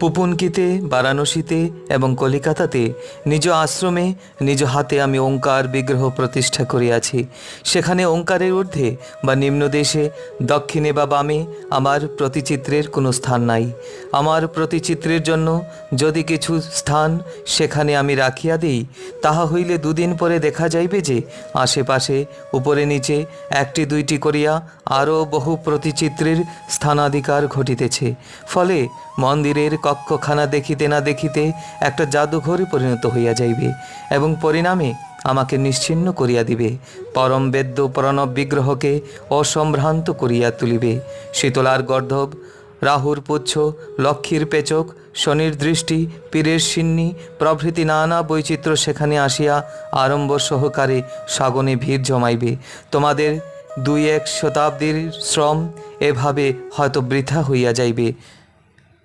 পুপুনকিতে, বারাণসীতে এবং কলিকাতাতে নিজ আশ্রমে, নিজ হাতে আমি ওঙ্কার বিগ্রহ প্রতিষ্ঠা করিয়াছি। সেখানে ওঙ্কারের ঊর্ধ্বে বা নিম্নদেশে দক্ষিণে বা বামে আমার প্রতিচিত্রের কোনো স্থান নাই। আমার প্রতিচিত্রের জন্য যদি কিছু স্থান সেখানে আমি রাখিয়া দিই, তাহা হইলে দুদিন পরে দেখা যাইবে যে আশেপাশে, উপরে নিচে একটি দুইটি করিয়া আরও বহু প্রতিচিত্রের স্থানাধিকার ঘটিতেছে। ফলে মন্দিরের কক্ষখানা দেখিতে না দেখিতে একটা জাদুঘরে পরিণত হইয়া যাইবে এবং পরিণামে আমাকে নিশ্চিহ্ন করিয়া দিবে। পরম বেদ্য প্রণব বিগ্রহকে অসম্ভ্রান্ত করিয়া তুলিবে। শীতলার গর্ধব, রাহুর পুচ্ছ, লক্ষ্মীর পেচক, শনির দৃষ্টি, পীরের সিন্নি, প্রভৃতি নানা বৈচিত্র্য সেখানে আসিয়া আড়ম্বর সহকারে সাগনে ভিড় জমাইবে। তোমাদের দুই এক শতাব্দীর শ্রম এভাবে হয়তো বৃথা হইয়া যাইবে।